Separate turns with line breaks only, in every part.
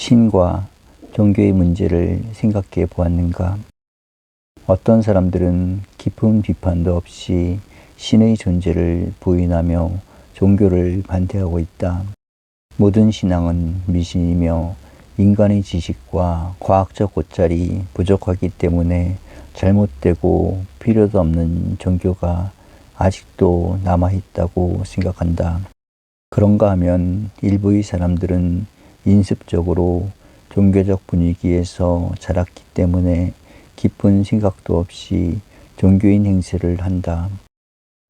신과 종교의 문제를 생각해 보았는가? 어떤 사람들은 깊은 비판도 없이 신의 존재를 부인하며 종교를 반대하고 있다. 모든 신앙은 미신이며 인간의 지식과 과학적 고찰이 부족하기 때문에 잘못되고 필요도 없는 종교가 아직도 남아있다고 생각한다. 그런가 하면 일부의 사람들은 인습적으로 종교적 분위기에서 자랐기 때문에 깊은 생각도 없이 종교인 행세를 한다.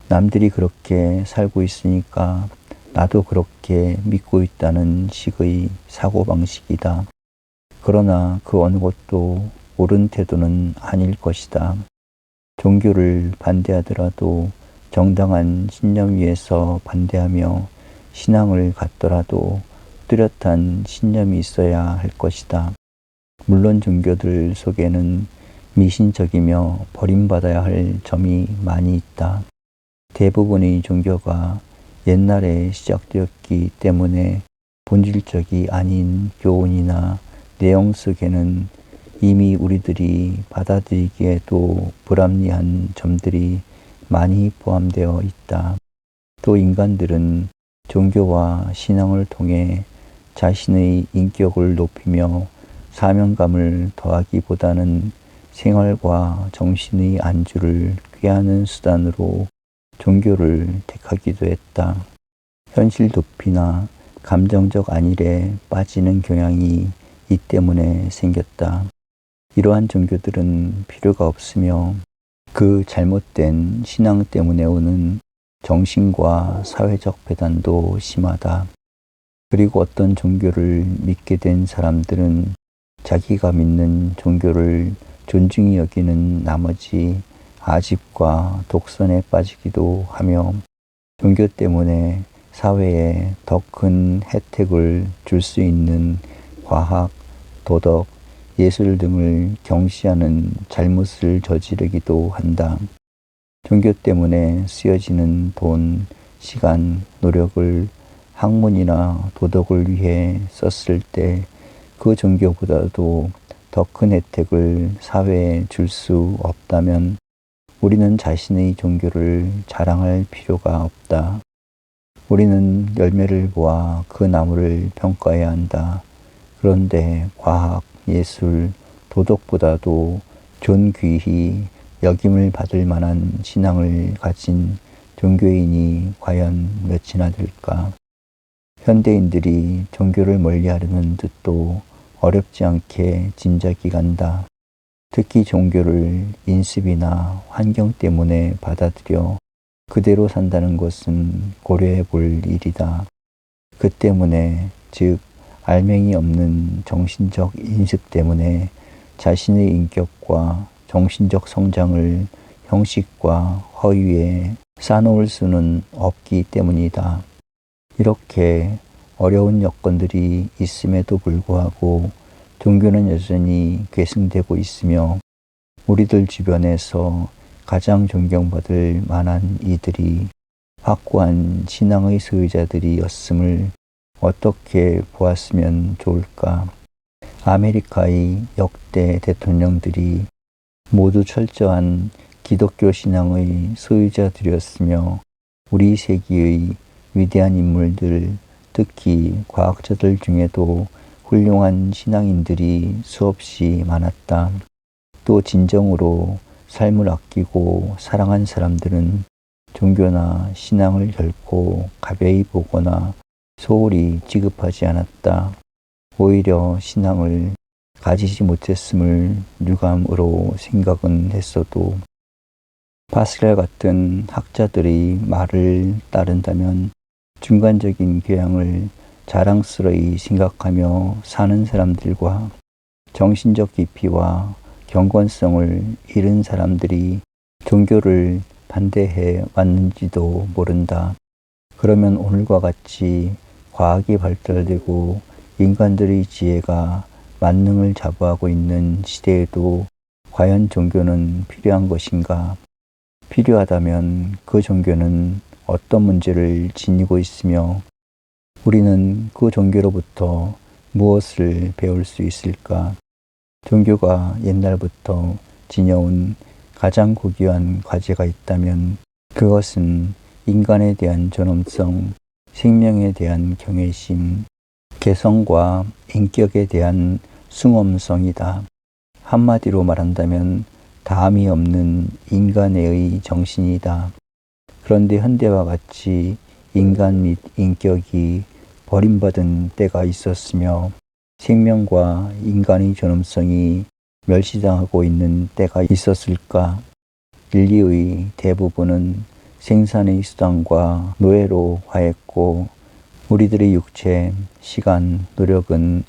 남들이 그렇게 살고 있으니까 나도 그렇게 믿고 있다는 식의 사고방식이다. 그러나 그 어느 것도 옳은 태도는 아닐 것이다. 종교를 반대하더라도 정당한 신념 위에서 반대하며 신앙을 갖더라도 뚜렷한 신념이 있어야 할 것이다. 물론 종교들 속에는 미신적이며 버림받아야 할 점이 많이 있다. 대부분의 종교가 옛날에 시작되었기 때문에 본질적이 아닌 교훈이나 내용 속에는 이미 우리들이 받아들이기에도 불합리한 점들이 많이 포함되어 있다. 또 인간들은 종교와 신앙을 통해 자신의 인격을 높이며 사명감을 더하기보다는 생활과 정신의 안주를 꾀하는 수단으로 종교를 택하기도 했다. 현실 도피나 감정적 안일에 빠지는 경향이 이 때문에 생겼다. 이러한 종교들은 필요가 없으며 그 잘못된 신앙 때문에 오는 정신과 사회적 배단도 심하다. 그리고 어떤 종교를 믿게 된 사람들은 자기가 믿는 종교를 존중히 여기는 나머지 아집과 독선에 빠지기도 하며 종교 때문에 사회에 더 큰 혜택을 줄 수 있는 과학, 도덕, 예술 등을 경시하는 잘못을 저지르기도 한다. 종교 때문에 쓰여지는 돈, 시간, 노력을 학문이나 도덕을 위해 썼을 때 그 종교보다도 더 큰 혜택을 사회에 줄 수 없다면 우리는 자신의 종교를 자랑할 필요가 없다. 우리는 열매를 보아 그 나무를 평가해야 한다. 그런데 과학, 예술, 도덕보다도 존귀히 여김을 받을 만한 신앙을 가진 종교인이 과연 몇이나 될까? 현대인들이 종교를 멀리하려는 뜻도 어렵지 않게 짐작이 간다. 특히 종교를 인습이나 환경 때문에 받아들여 그대로 산다는 것은 고려해 볼 일이다. 그 때문에, 즉, 알맹이 없는 정신적 인습 때문에 자신의 인격과 정신적 성장을 형식과 허위에 쌓아놓을 수는 없기 때문이다. 이렇게 어려운 여건들이 있음에도 불구하고 종교는 여전히 계승되고 있으며 우리들 주변에서 가장 존경받을 만한 이들이 확고한 신앙의 소유자들이었음을 어떻게 보았으면 좋을까? 아메리카의 역대 대통령들이 모두 철저한 기독교 신앙의 소유자들이었으며 우리 세기의 위대한 인물들, 특히 과학자들 중에도 훌륭한 신앙인들이 수없이 많았다. 또 진정으로 삶을 아끼고 사랑한 사람들은 종교나 신앙을 결코 가벼이 보거나 소홀히 지급하지 않았다. 오히려 신앙을 가지지 못했음을 유감으로 생각은 했어도 파스칼 같은 학자들의 말을 따른다면 중간적인 교양을 자랑스러이 생각하며 사는 사람들과 정신적 깊이와 경건성을 잃은 사람들이 종교를 반대해 왔는지도 모른다. 그러면 오늘과 같이 과학이 발달되고 인간들의 지혜가 만능을 자부하고 있는 시대에도 과연 종교는 필요한 것인가? 필요하다면 그 종교는 어떤 문제를 지니고 있으며 우리는 그 종교로부터 무엇을 배울 수 있을까? 종교가 옛날부터 지녀온 가장 고귀한 과제가 있다면 그것은 인간에 대한 존엄성, 생명에 대한 경외심, 개성과 인격에 대한 숭엄성이다. 한마디로 말한다면 다함이 없는 인간의 정신이다. 그런데 현대와 같이 인간 및 인격이 버림받은 때가 있었으며 생명과 인간의 존엄성이 멸시당하고 있는 때가 있었을까? 인류의 대부분은 생산의 수단과 노예로 화했고 우리들의 육체, 시간, 노력은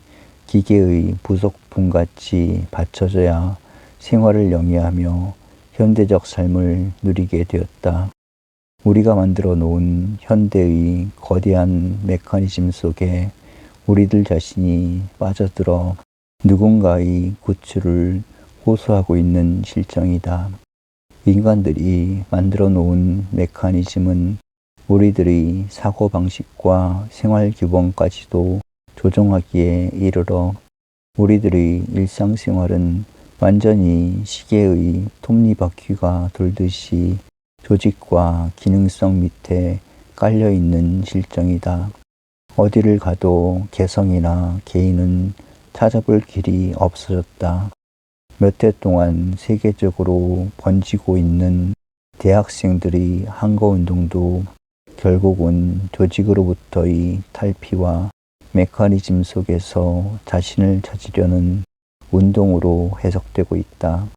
기계의 부속품같이 받쳐져야 생활을 영위하며 현대적 삶을 누리게 되었다. 우리가 만들어 놓은 현대의 거대한 메커니즘 속에 우리들 자신이 빠져들어 누군가의 구출을 호소하고 있는 실정이다. 인간들이 만들어 놓은 메커니즘은 우리들의 사고방식과 생활 규범까지도 조종하기에 이르러 우리들의 일상생활은 완전히 시계의 톱니바퀴가 돌듯이 조직과 기능성 밑에 깔려 있는 실정이다. 어디를 가도 개성이나 개인은 찾아볼 길이 없어졌다. 몇 해 동안 세계적으로 번지고 있는 대학생들의 항거운동도 결국은 조직으로부터의 탈피와 메커니즘 속에서 자신을 찾으려는 운동으로 해석되고 있다.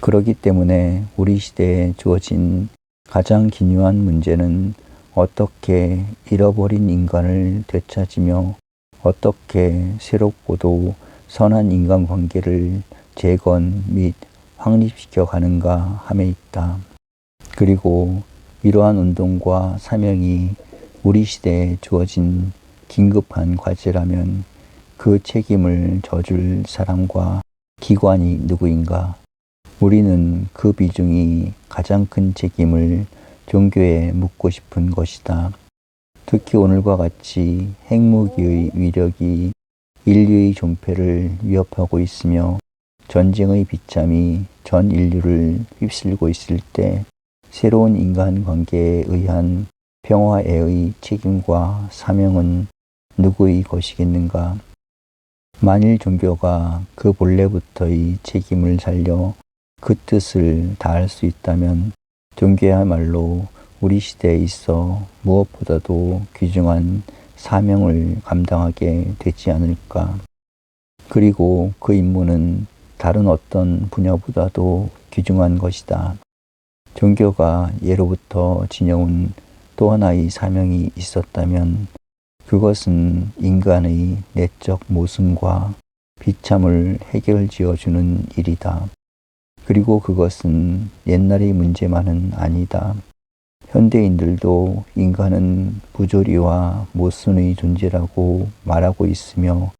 그러기 때문에 우리 시대에 주어진 가장 기묘한 문제는 어떻게 잃어버린 인간을 되찾으며 어떻게 새롭고도 선한 인간관계를 재건 및 확립시켜 가는가 함에 있다. 그리고 이러한 운동과 사명이 우리 시대에 주어진 긴급한 과제라면 그 책임을 져줄 사람과 기관이 누구인가? 우리는 그 비중이 가장 큰 책임을 종교에 묻고 싶은 것이다. 특히 오늘과 같이 핵무기의 위력이 인류의 존폐를 위협하고 있으며 전쟁의 비참이 전 인류를 휩쓸고 있을 때 새로운 인간 관계에 의한 평화의 책임과 사명은 누구의 것이겠는가? 만일 종교가 그 본래부터의 책임을 살려 그 뜻을 다할 수 있다면 종교야말로 우리 시대에 있어 무엇보다도 귀중한 사명을 감당하게 되지 않을까. 그리고 그 임무는 다른 어떤 분야보다도 귀중한 것이다. 종교가 예로부터 지녀온 또 하나의 사명이 있었다면 그것은 인간의 내적 모순과 비참을 해결 지어 주는 일이다. 그리고 그것은 옛날의 문제만은 아니다. 현대인들도 인간은 부조리와 모순의 존재라고 말하고 있으며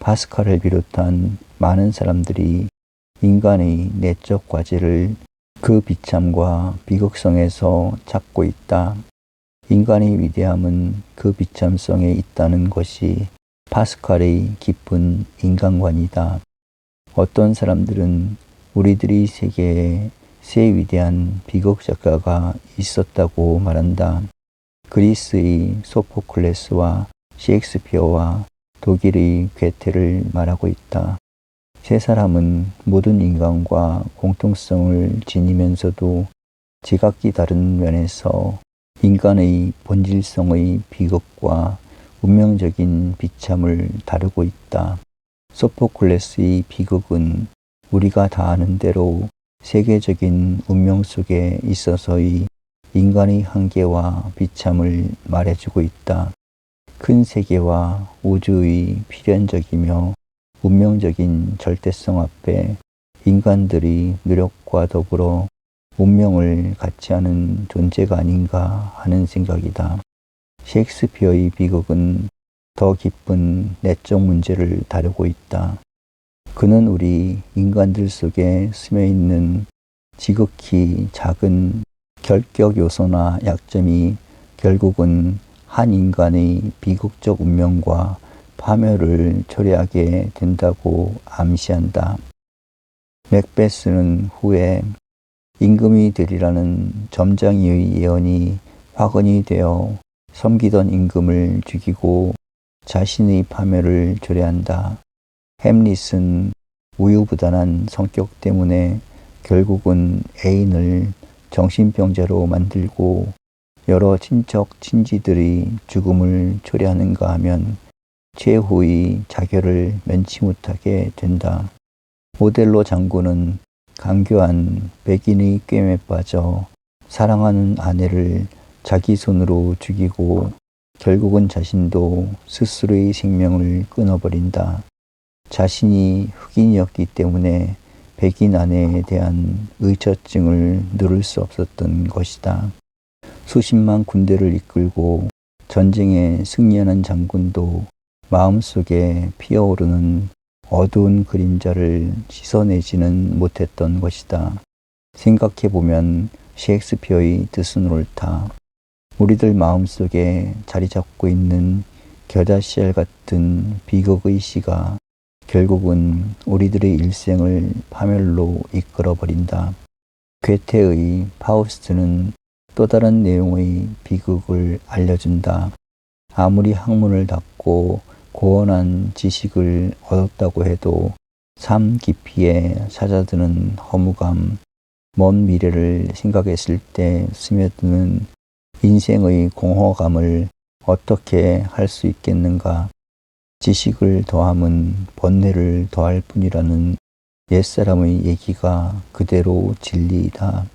파스칼을 비롯한 많은 사람들이 인간의 내적 과제를 그 비참과 비극성에서 찾고 있다. 인간의 위대함은 그 비참성에 있다는 것이 파스칼의 깊은 인간관이다. 어떤 사람들은 우리들이 세계에 세 위대한 비극 작가가 있었다고 말한다. 그리스의 소포클레스와 셰익스피어와 독일의 괴테를 말하고 있다. 세 사람은 모든 인간과 공통성을 지니면서도 지각기 다른 면에서 인간의 본질성의 비극과 운명적인 비참을 다루고 있다. 소포클레스의 비극은 우리가 다 아는 대로 세계적인 운명 속에 있어서의 인간의 한계와 비참을 말해주고 있다. 큰 세계와 우주의 필연적이며 운명적인 절대성 앞에 인간들이 노력과 더불어 운명을 같이 하는 존재가 아닌가 하는 생각이다. 셰익스피어의 비극은 더 깊은 내적 문제를 다루고 있다. 그는 우리 인간들 속에 스며 있는 지극히 작은 결격 요소나 약점이 결국은 한 인간의 비극적 운명과 파멸을 초래하게 된다고 암시한다. 맥베스는 후에 임금이 되리라는 점장이의 예언이 확언이 되어 섬기던 임금을 죽이고 자신의 파멸을 초래한다. 햄릿은 우유부단한 성격 때문에 결국은 애인을 정신병자로 만들고 여러 친척 친지들이 죽음을 초래하는가 하면 최후의 자결을 면치 못하게 된다. 오델로 장군은 강교한 백인의 꿰매 빠져 사랑하는 아내를 자기 손으로 죽이고 결국은 자신도 스스로의 생명을 끊어버린다. 자신이 흑인이었기 때문에 백인 아내에 대한 의처증을 누를 수 없었던 것이다. 수십만 군대를 이끌고 전쟁에 승리하는 장군도 마음속에 피어오르는 어두운 그림자를 씻어내지는 못했던 것이다. 생각해보면 셰익스피어의 뜻은 옳다. 우리들 마음속에 자리 잡고 있는 겨자씨알 같은 비극의 시가 결국은 우리들의 일생을 파멸로 이끌어버린다. 괴테의 파우스트는 또 다른 내용의 비극을 알려준다. 아무리 학문을 닫고 고원한 지식을 얻었다고 해도 삶 깊이에 찾아드는 허무감, 먼 미래를 생각했을 때 스며드는 인생의 공허감을 어떻게 할 수 있겠는가? 지식을 더함은 번뇌를 더할 뿐이라는 옛사람의 얘기가 그대로 진리이다.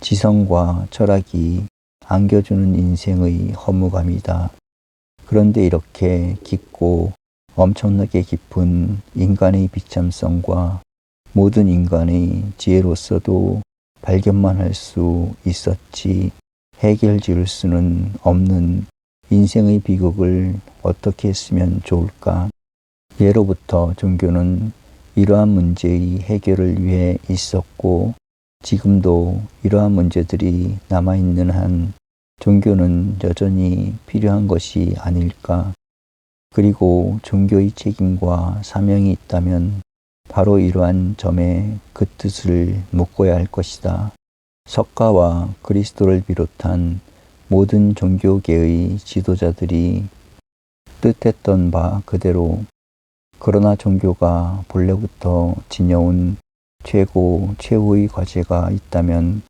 지성과 철학이 안겨주는 인생의 허무감이다. 그런데 이렇게 깊고 엄청나게 깊은 인간의 비참성과 모든 인간의 지혜로서도 발견만 할 수 있었지 해결 지을 수는 없는 인생의 비극을 어떻게 했으면 좋을까? 예로부터 종교는 이러한 문제의 해결을 위해 있었고 지금도 이러한 문제들이 남아있는 한 종교는 여전히 필요한 것이 아닐까. 그리고 종교의 책임과 사명이 있다면 바로 이러한 점에 그 뜻을 묻고야 할 것이다. 석가와 그리스도를 비롯한 모든 종교계의 지도자들이 뜻했던 바 그대로 그러나 종교가 본래부터 지녀온 최고 최후의 과제가 있다면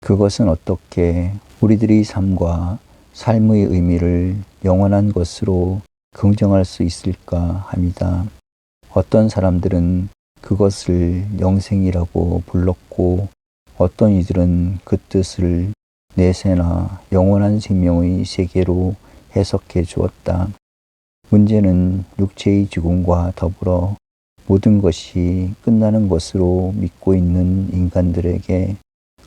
그것은 어떻게 우리들의 삶과 삶의 의미를 영원한 것으로 긍정할 수 있을까 합니다. 어떤 사람들은 그것을 영생이라고 불렀고 어떤 이들은 그 뜻을 내세나 영원한 생명의 세계로 해석해 주었다. 문제는 육체의 죽음과 더불어 모든 것이 끝나는 것으로 믿고 있는 인간들에게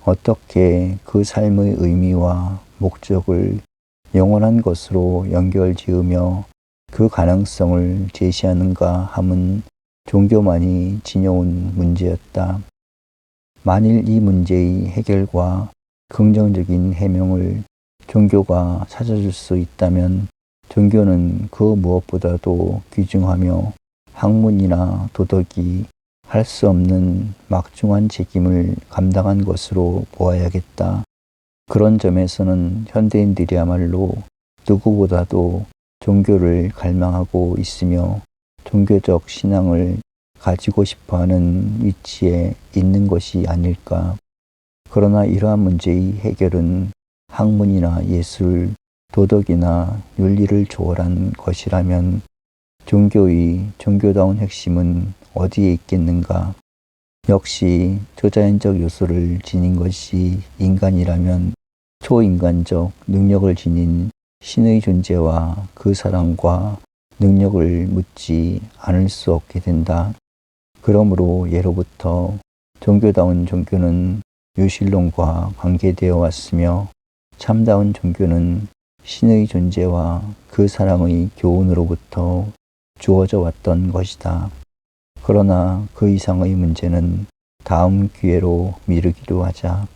어떻게 그 삶의 의미와 목적을 영원한 것으로 연결 지으며 그 가능성을 제시하는가 함은 종교만이 지녀온 문제였다. 만일 이 문제의 해결과 긍정적인 해명을 종교가 찾아줄 수 있다면 종교는 그 무엇보다도 귀중하며 학문이나 도덕이 할 수 없는 막중한 책임을 감당한 것으로 보아야겠다. 그런 점에서는 현대인들이야말로 누구보다도 종교를 갈망하고 있으며 종교적 신앙을 가지고 싶어 하는 위치에 있는 것이 아닐까. 그러나 이러한 문제의 해결은 학문이나 예술, 도덕이나 윤리를 초월한 것이라면 종교의 종교다운 핵심은 어디에 있겠는가? 역시 초자연적 요소를 지닌 것이 인간이라면 초인간적 능력을 지닌 신의 존재와 그 사랑과 능력을 묻지 않을 수 없게 된다. 그러므로 예로부터 종교다운 종교는 유실론과 관계되어 왔으며 참다운 종교는 신의 존재와 그 사랑의 교훈으로부터 주어져 왔던 것이다. 그러나 그 이상의 문제는 다음 기회로 미루기로 하자.